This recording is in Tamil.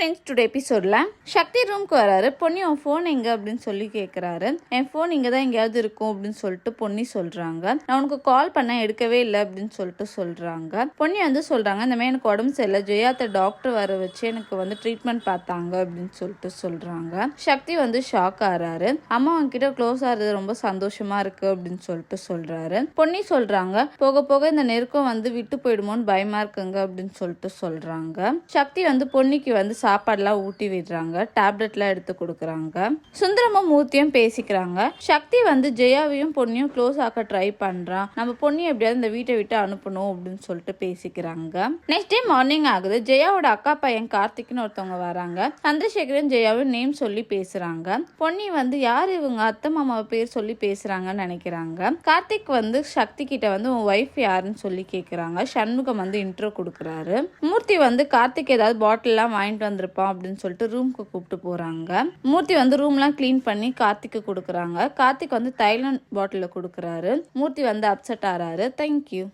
ஃப்ரெண்ட்ஸ் டுடே எபிசோடில் சக்தி ரூம்க்கு வராரு. பொன்னி உன் ஃபோன் எங்கே? அப்படின்னு சொல்லி கேட்குறாரு என் ஃபோன் இங்கே தான் எங்கேயாவது இருக்கும் அப்படின்னு சொல்லிட்டு பொன்னி சொல்கிறாங்க நான் உனக்கு கால் பண்ண எடுக்கவே இல்லை அப்படின்னு சொல்லிட்டு சொல்கிறாங்க பொன்னி வந்து சொல்கிறாங்க இந்த மாதிரி எனக்கு உடம்பு சரியில்லை. ஜெயாத்த டாக்டர் வர வச்சு எனக்கு வந்து ட்ரீட்மெண்ட் பார்த்தாங்க அப்படின்னு சொல்லிட்டு சொல்கிறாங்க சக்தி வந்து ஷாக் ஆறாரு. அம்மா அவங்ககிட்ட க்ளோஸ் ஆகிறது ரொம்ப சந்தோஷமாக இருக்குது அப்படின்னு சொல்லிட்டு சொல்கிறாரு பொன்னி சொல்கிறாங்க போக போக இந்த நெருக்கம் வந்து விட்டு போயிடுமோன்னு பயமாக இருக்குங்க அப்படின்னு சொல்லிட்டு சொல்கிறாங்க சக்தி வந்து பொன்னிக்கு வந்து சாப்பாடுலாம் ஊட்டி விடுறாங்க டேப்லெட்லாம் எடுத்து கொடுக்குறாங்க. சுந்தரமும் மூர்த்தியும் பேசிக்கிறாங்க. சக்தி வந்து ஜெயாவையும் பொண்ணையும் க்ளோஸ் ஆக்க ட்ரை பண்ணுறான் நம்ம பொன்னி எப்படியாவது இந்த வீட்டை விட்டு அனுப்பணும் அப்படின்னு சொல்லிட்டு பேசிக்கிறாங்க. நெக்ஸ்ட் டே மார்னிங் ஆகுது. ஜெயாவோட அக்கா பையன் கார்த்திக்னு ஒருத்தவங்க வராங்க. சந்திரசேகரன் ஜெயாவும் நேம் சொல்லி பேசுறாங்க. பொன்னி வந்து யார் இவங்க? அத்தை மாமாவை பேர் சொல்லி பேசுறாங்கன்னு நினைக்கிறாங்க. கார்த்திக் வந்து சக்தி கிட்ட வந்து உன் ஒய்ஃப் யாருன்னு சொல்லி கேட்குறாங்க சண்முகம் வந்து இன்ட்ரோ கொடுக்குறாரு. மூர்த்தி வந்து கார்த்திக் ஏதாவது பாட்டில்லாம் வாங்கிட்டு வந்து வந்திருப்பான் அப்படின்னு சொல்லிட்டு ரூம்க்கு கூப்பிட்டு போகிறாங்க மூர்த்தி வந்து ரூம்லாம் க்ளீன் பண்ணி கார்த்திக்கு கொடுக்குறாங்க. கார்த்திக் வந்து தைலண்ட் பாட்டிலில் கொடுக்குறாரு. மூர்த்தி வந்து அப்செட் ஆறாரு. தேங்க்யூ